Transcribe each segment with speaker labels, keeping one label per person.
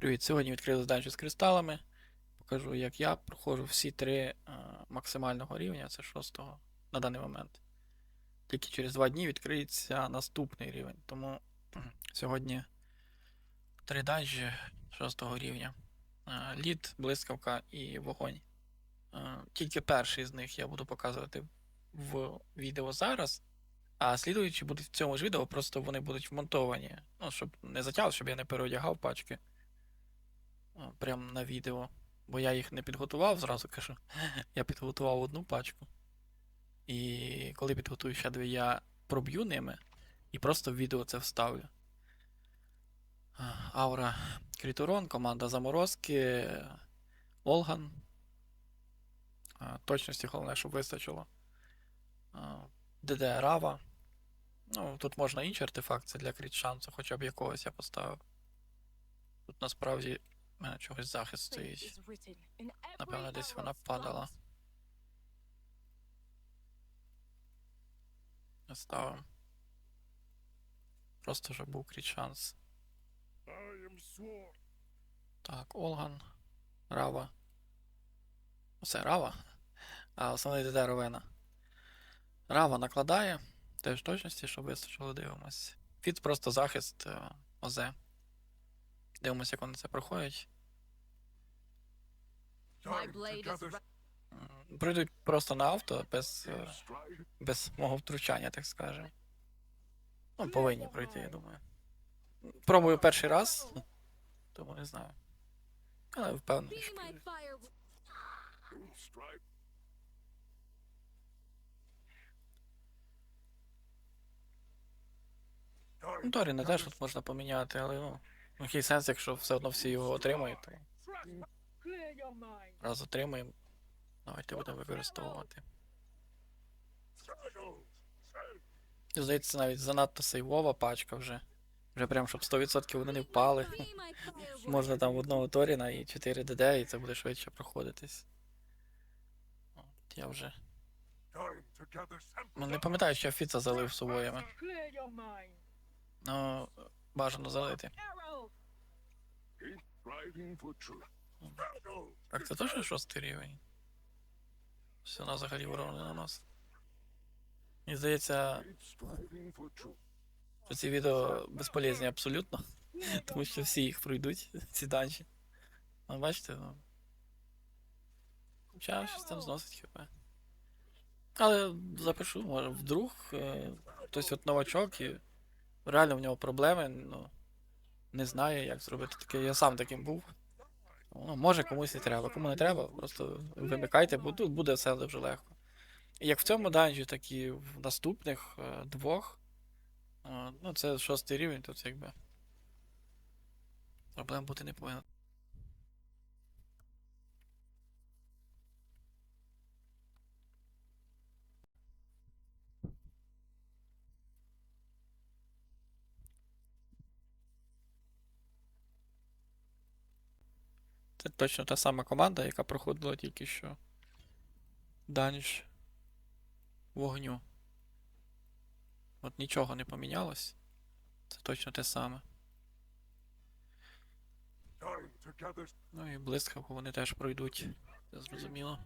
Speaker 1: Привіт, сьогодні відкрили задачу з кристалами. Покажу, як я проходжу всі три е, максимального рівня, це шостого на даний момент. Тільки через два дні відкриється наступний рівень. Тому сьогодні три данжі шостого рівня. Е, Лід, блискавка і вогонь. Е, Тільки перший з них я буду показувати в відео зараз. А слідуючі будуть в цьому ж відео, просто вони будуть вмонтовані. Ну, щоб не затягав, щоб я не переодягав пачки. О, Прям на відео. Бо я їх не підготував, зразу кажу. Я підготував одну пачку. І коли підготую ще дві, я проб'ю ними і просто в відео це вставлю. Аура Крітурон, команда заморозки, Олган. Точності головне, щоб вистачило. ДД Рава. Ну, тут можна інший артефакт, це для кріт шансу, хоча б якогось я поставив. Тут насправді в мене чогось захист стоїть.
Speaker 2: Напевно, десь вона падала.
Speaker 1: Не ставив. Просто щоб був кріт шанс. Так, Олган, Рава. Оце Рава. А основний ДД Ровена. Рава накладає. Теж точності, щоб вистачило, дивимось. Фіт просто захист е, ОЗ. Дивимося, як вони це проходять. М, Пройдуть просто на авто без, е, без мого втручання, так скажемо. Ну, повинні пройти, я думаю. Пробую перший раз, тому не знаю. Але впевнений, що пройдуть. Ну, Торіна теж тут можна поміняти, але ну. Який сенс, якщо все одно всі його отримають, то раз отримаємо. Давайте будемо використовувати. Здається, навіть занадто сейвова пачка вже. Вже прям, щоб 100% вони не впали. Можна там в одного Торіна і 4 ДД, і це буде швидше проходитись. От, я вже. Ну, не пам'ятаю, що я Фіца залив сувоями. Ну, бажано залити. Так, це точно шостий рівень? Все одно взагалі урону не наносить. Мені здається, що ці відео безполезні абсолютно. Тому що всі їх пройдуть, ці данжі. Ну, бачите, ну. Хоча щось там зносить хп. Але запишу, може, вдруг е, хтось от новачок і реально в нього проблеми, ну. Не знаю, як зробити таке. Я сам таким був. Ну, може комусь і треба, кому не треба, просто вимикайте, бо тут буде все дуже легко. І Як в цьому данжі, так і в наступних е, двох. Е, ну, це шостий рівень, тут якби. Проблем бути не повинно. Це точно та сама команда, яка проходила тільки що. Даніш вогню. От нічого не помінялось. Це точно те саме. Ну і блискавку вони теж пройдуть. Це зрозуміло.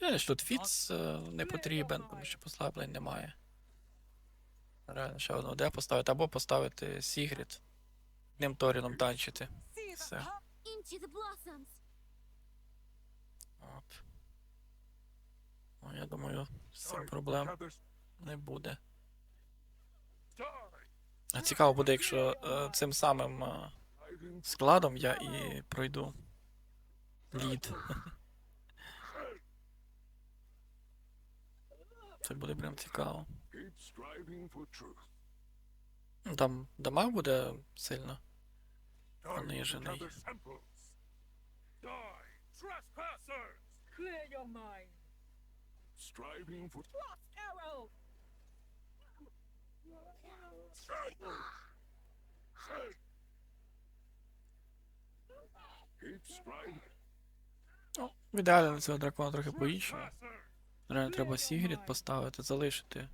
Speaker 1: Я ж тут фіц е, не потрібен, тому що послаблень немає. Реально ще одного де поставити, або поставити Сігрід. Ним Торіном танчити. Все. От. Ну, я думаю, з цим проблем не буде. А цікаво буде, якщо е, цим самим е, складом я і пройду лід. Це буде прям цікаво. Ну, Там дамаг буде сильно. Понижений. Ну, в ідеалі на цього дракона трохи по-іншому. Реально треба Сігрід поставити, залишити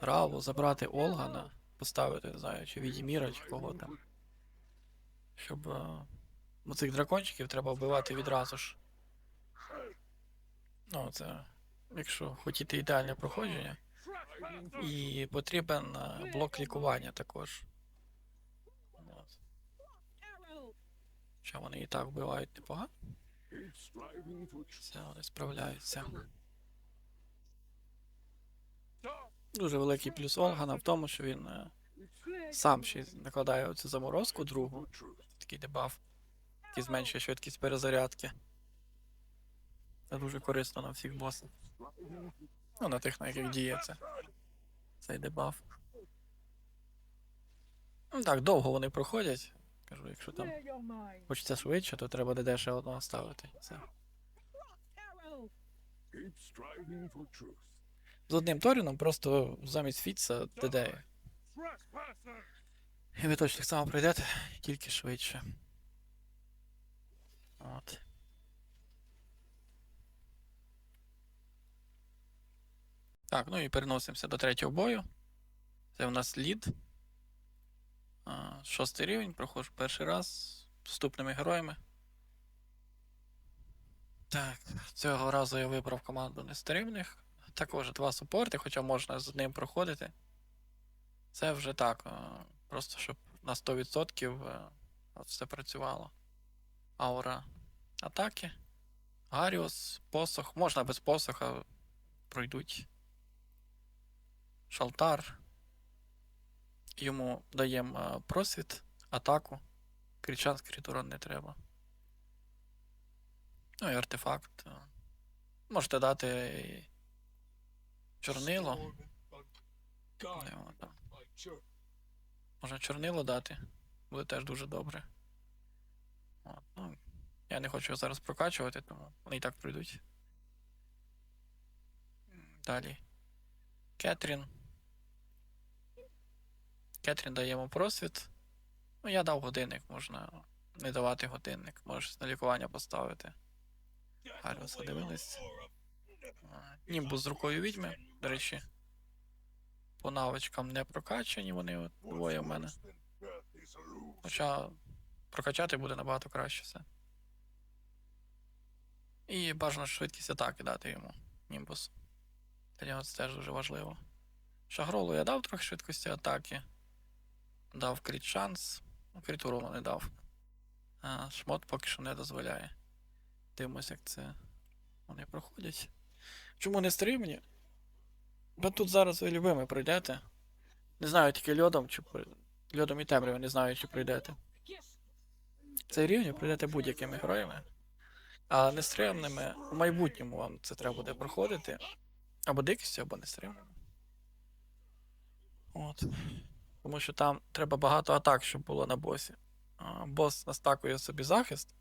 Speaker 1: Раву, забрати Олгана, поставити, не знаю, чи Відіміра, чи кого там. Щоб. е, Ну, цих дракончиків треба вбивати відразу ж. Ну, це. Якщо хотіти ідеальне проходження. І потрібен е, блок лікування також. Що вони і так вбивають непогано. Все, вони справляються. Дуже великий плюс Олгана в тому, що він е, сам ще накладає оцю заморозку другу. Такий дебаф, який зменшує швидкість перезарядки. Це дуже корисно на всіх босах. Ну, на тих, на яких діє це. Цей дебаф. Ну так, довго вони проходять. Кажу, якщо там хочеться швидше, то треба ДД ще одного ставити. Це. З одним Торіном просто замість Фітса ДД. І ви точно так само пройдете, тільки швидше. От. Так, ну і переносимося до третього бою. Це у нас лід. Шостий рівень, проходжу перший раз з вступними героями. Так, цього разу я вибрав команду нестримних. Також два супорти, хоча можна з одним проходити. Це вже так. Просто щоб на 100% е, все працювало. Аура атаки. Гаріус, посох. Можна без посоха пройдуть. Шалтар. Йому даємо е, просвіт, атаку. Крічан урон не треба. Ну і артефакт. е. Можете дати чорнило. Воно там? Можна чорнило дати. Буде теж дуже добре. От, ну, я не хочу зараз прокачувати, тому вони і так пройдуть. Далі. Кетрін. Кетрін даємо просвіт. Ну, я дав годинник, можна не давати годинник. Можеш на лікування поставити. Гаріуса дивились. А, Німбус з рукою відьми, до речі. По навичкам не прокачані, вони двоє в мене. Хоча прокачати буде набагато краще все. І бажано швидкість атаки дати йому, Німбус. Для нього це теж дуже важливо. Шагролу я дав трохи швидкості атаки. Дав кріт шанс. Ну, кріт урону не дав. А, шмот поки що не дозволяє. Дивимось, як це вони проходять. Чому не стрімні? Бо тут зараз ви любими пройдете. Не знаю тільки льодом чи льодом і темрявою не знаю, чи пройдете. Цей рівень пройдете будь-якими героями. А нестримними в майбутньому вам це треба буде проходити. Або дикістю, або нестримними. От. Тому що там треба багато атак, щоб було на босі. А, бос настакує собі захист.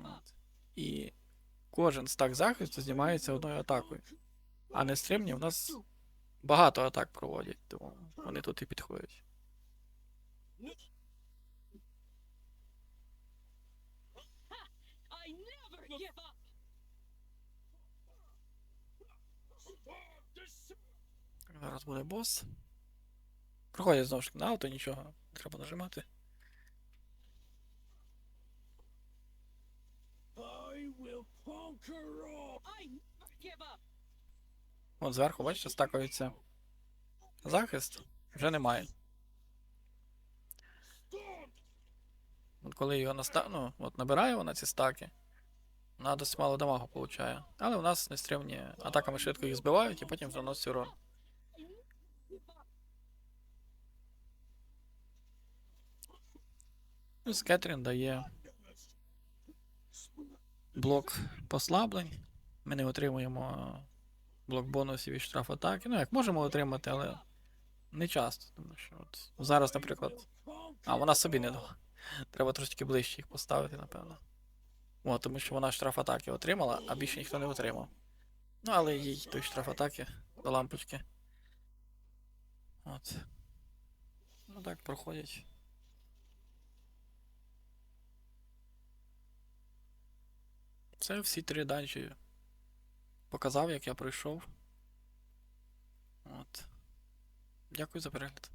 Speaker 1: От. І кожен стак захисту знімається одною атакою. А нестримні в нас багато атак проводять, тому вони тут і підходять. Зараз буде бос. Проходять знову ж на авто, нічого, треба нажимати.
Speaker 2: I give up.
Speaker 1: От зверху, бачите, стакується захист, вже немає. От коли його наста... ну, от набирає вона ці стаки, вона досить мало дамагу получає. Але у нас нестримні атаками швидко їх збивають і потім заносять урон. Скетрін дає блок послаблень. Ми не отримуємо блок бонусів і штраф атаки. Ну, як можемо отримати, але не часто. Тому що от зараз, наприклад. А, вона собі не дала. Треба трошки ближче їх поставити, напевно. О, тому що вона штраф атаки отримала, а більше ніхто не отримав. Ну, але їй той штраф атаки до лампочки. От. Ну так, проходять. Це всі три данжі показав, як я пройшов. От. Дякую за перегляд.